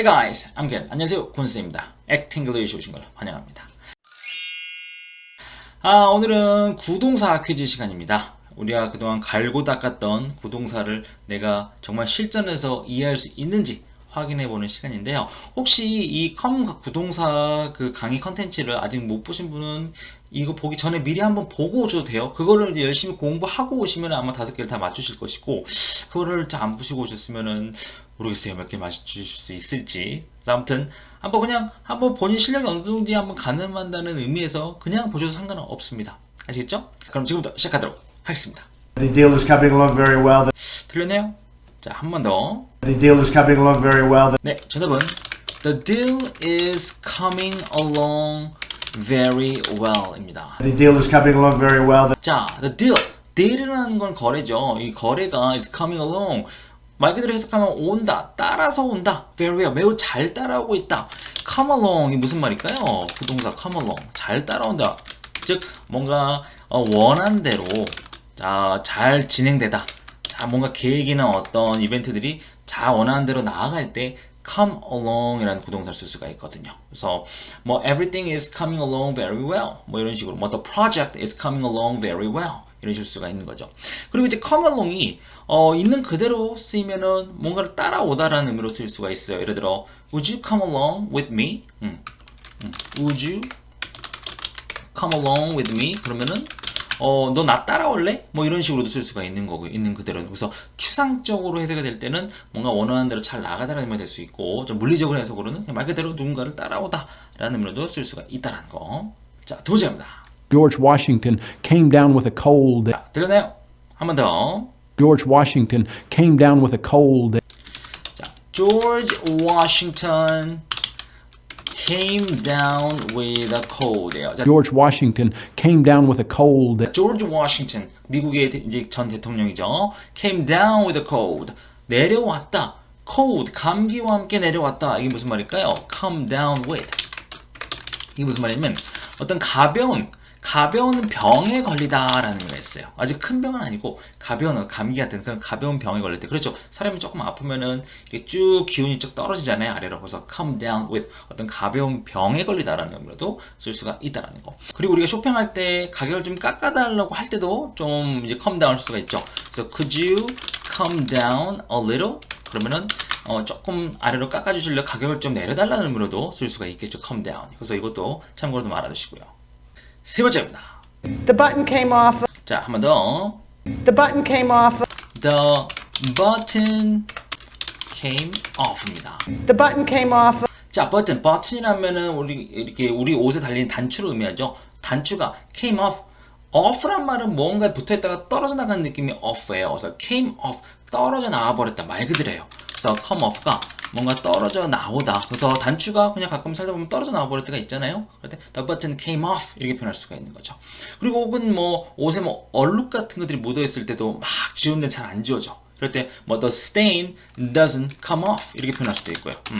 Hi guys, I'm Ken. 안녕하세요, 군쌤입니다. 액팅글리시 오신 걸 환영합니다. 아, 오늘은 구동사 퀴즈 시간입니다. 우리가 그동안 갈고 닦았던 구동사를 내가 정말 실전에서 이해할 수 있는지 확인해 보는 시간인데요. 혹시 이 컴 구동사 그 강의 컨텐츠를 아직 못 보신 분은 이거 보기 전에 미리 한번 보고 오셔도 돼요. 그거를 이제 열심히 공부하고 오시면 아마 다섯 개를 다 맞추실 것이고, 그거를 잘 안 보시고 오셨으면은 모르겠어요. 몇 개 맞추실 수 있을지. 아무튼 한번 그냥 한번 본인 실력이 어느 정도 한번 가늠한다는 의미에서 그냥 보셔도 상관은 없습니다. 아시겠죠? 그럼 지금부터 시작하도록 하겠습니다. The deal is coming along very well. 틀렸네요? 자, 한 번 더. The deal is coming along very well. 네, 정답은 The deal is coming along very well입니다. The deal is coming along very well. 자, the deal. deal이라는 건 거래죠. 이 거래가 is coming along. 말 그대로 해석하면 온다, 따라서 온다. very well, 매우 잘 따라오고 있다. come along이 무슨 말일까요? 부동사 come along, 잘 따라온다. 즉 뭔가 어, 원한 대로 자, 잘 진행되다. 자, 뭔가 계획이나 어떤 이벤트들이 잘 원하는 대로 나아갈 때 come along이라는 부동사를 쓸 수가 있거든요. 그래서 뭐 everything is coming along very well 뭐 이런 식으로 뭐 the project is coming along very well 이런 식으로 쓸 수가 있는 거죠. 그리고 이제 come along이 어, 있는 그대로 쓰이면은 뭔가를 따라오다라는 의미로 쓸 수가 있어요. 예를 들어 would you come along with me? 음, 음. would you come along with me? 그러면은 어, 너 나 따라올래? 뭐 이런 식으로도 쓸 수가 있는 거고, 있는 그대로. 그래서 추상적으로 해석이 될 때는 뭔가 원하는 대로 잘 나가다라는 의미가 될 수 있고, 좀 물리적으로 해석으로는 말 그대로 누군가를 따라오다 라는 의미로도 쓸 수가 있다라는 거. 자, 두 번째입니다. George Washington came down with a cold. 자, 들렸나요? 한 번 더. George Washington came down with a cold. 자, George Washington came down with a cold예요. 자, George Washington came down with a cold. 조지 워싱턴 미국의 대- 이제 전 대통령이죠. came down with a cold. 내려왔다. cold 감기와 함께 내려왔다. 이게 무슨 말일까요? come down with. 이게 무슨 말이냐면 어떤 가벼운 가벼운 병에 걸리다라는 의미가 있어요. 아주 큰 병은 아니고 가벼운 감기 같은 그런 가벼운 병에 걸릴 때 그렇죠. 사람이 조금 아프면은 쭉 기운이 쭉 떨어지잖아요 아래로 그래서 come down with 어떤 가벼운 병에 걸리다라는 의미로도 쓸 수가 있다라는 거. 그리고 우리가 쇼핑할 때 가격을 좀 깎아달라고 할 때도 좀 이제 come down 할 수가 있죠. 그래서 could you come down a little? 그러면은 어, 조금 아래로 깎아주실래 가격을 좀 내려달라는 의미로도 쓸 수가 있겠죠. come down. 그래서 이것도 참고로 좀 알아두시고요. 세 번째입니다. The button came off. 자, 한 번 더. The button came off. The button came off입니다. The button came off. 자, 버튼, 버튼이라면은 우리 이렇게 우리 옷에 달린 단추를 의미하죠. 단추가 came off. off란 말은 뭔가에 붙어 있다가 떨어져 나가는 느낌이 off예요. 그래서 came off 떨어져 나와 버렸다 말 그대로예요. 그래서 come off가 뭔가 떨어져 나오다. 그래서 단추가 그냥 가끔 살다 보면 떨어져 나와 버릴 때가 있잖아요. 그럴 때 the button came off 이렇게 표현할 수가 있는 거죠. 그리고 혹은 뭐 옷에 뭐 얼룩 같은 것들이 묻어 있을 때도 막 지우는데 잘 안 지워져. 그럴 때 뭐 the stain doesn't come off 이렇게 표현할 수도 있고요. 음.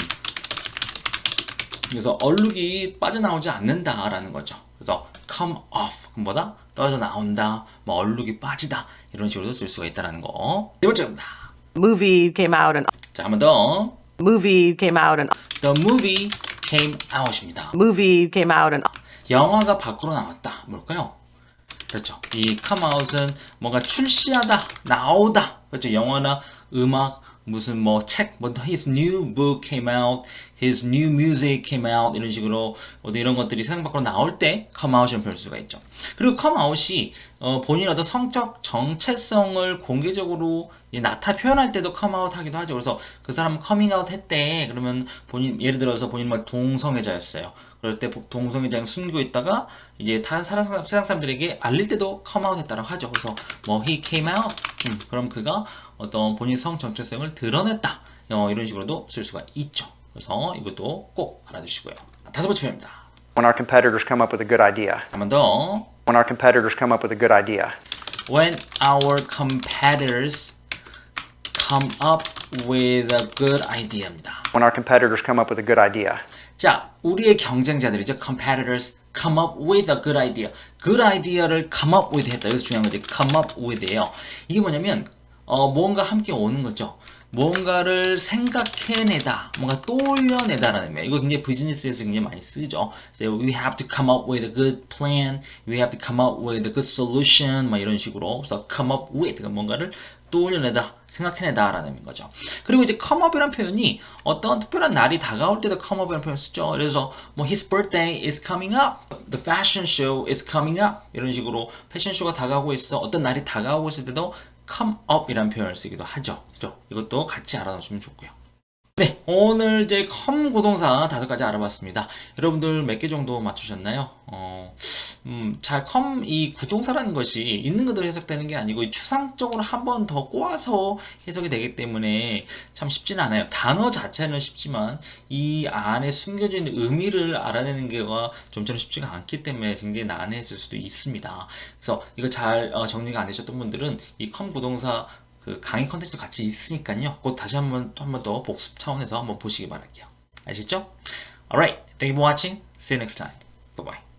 그래서 얼룩이 빠져나오지 않는다라는 거죠. 그래서 come off 그보다 떨어져 나온다, 뭐 얼룩이 빠지다 이런 식으로도 쓸 수가 있다라는 거. 네 번째입니다. movie came out and 자, 한 번 더. Movie came out and The movie came out입니다. movie came out and 영화가 밖으로 나왔다. 뭘까요? 그렇죠. 이 come out은 뭔가 출시하다, 나오다. 그렇죠. 영화나 음악, 무슨 뭐 책, 뭐 his new book came out, his new music came out 이런 식으로 어떤 이런 것들이 세상 밖으로 나올 때 come out이라는 표현을 쓸 수가 있죠. 그리고 come out이 어, 본인 어떤 성적 정체성을 공개적으로 나타 표현할 때도 come out 하기도 하죠. 그래서 그 사람은 coming out 했대. 그러면 본인 예를 들어서 본인 뭐 동성애자였어요. 그럴 때 동성애자를 숨기고 있다가 이제 다른 사람, 세상 사람들에게 알릴 때도 come out 했다라고 하죠. 그래서 뭐 he came out. 음, 그럼 그가 어떤 본인 성 정체성을 드러냈다. 어, 이런 식으로도 쓸 수가 있죠. 그래서 이것도 꼭 알아두시고요. 다섯 번째 표현입니다. when our competitors come up with a good idea. 한번 더. When our competitors come up with a good idea. When our competitors come up with a good idea입니다. When our competitors come up with a good idea. 자, 우리의 경쟁자들이죠. competitors come up with a good idea. good idea를 come up with 했다. 여기서 중요한 거지. come up with예요. 이게 뭐냐면 어, 뭔가 함께 오는 거죠. 뭔가를 생각해내다, 뭔가 떠올려내다라는 의미. 이거 굉장히 비즈니스에서 굉장히 많이 쓰죠. So we have to come up with a good plan, we have to come up with a good solution, 막 이런 식으로. 그래서 come up with 그러니까 뭔가를 떠올려내다, 생각해내다라는 의미인 거죠. 그리고 이제 up이라는 표현이 어떤 특별한 날이 다가올 때도 up이라는 표현을 쓰죠. 그래서 뭐 his birthday is coming up, the fashion show is coming up 이런 식으로 패션쇼가 다가오고 있어. 어떤 날이 다가오고 있을 때도 come up이라는 표현을 쓰기도 하죠. 그죠? 이것도 같이 알아두시면 좋고요. 네, 오늘 이제 컴 고동사 다섯 가지 알아봤습니다. 여러분들 몇 개 정도 맞추셨나요? 어, 음, 잘컴이 구동사라는 것이 있는 그대로 해석되는 게 아니고 이 추상적으로 한 번 더 꼬아서 해석이 되기 때문에 참 쉽지는 않아요. 단어 자체는 쉽지만 이 안에 숨겨져 있는 의미를 알아내는 게가 좀처럼 쉽지가 않기 때문에 굉장히 난해했을 수도 있습니다. 그래서 이거 잘 어, 정리가 안 되셨던 분들은 이 컴 구동사 그 강의 컨텐츠도 같이 있으니까요. 곧 다시 한번 한 번 더 복습 차원에서 한번 보시기 바랄게요. 아시죠? Alright, thank you for watching. See you next time. Bye bye.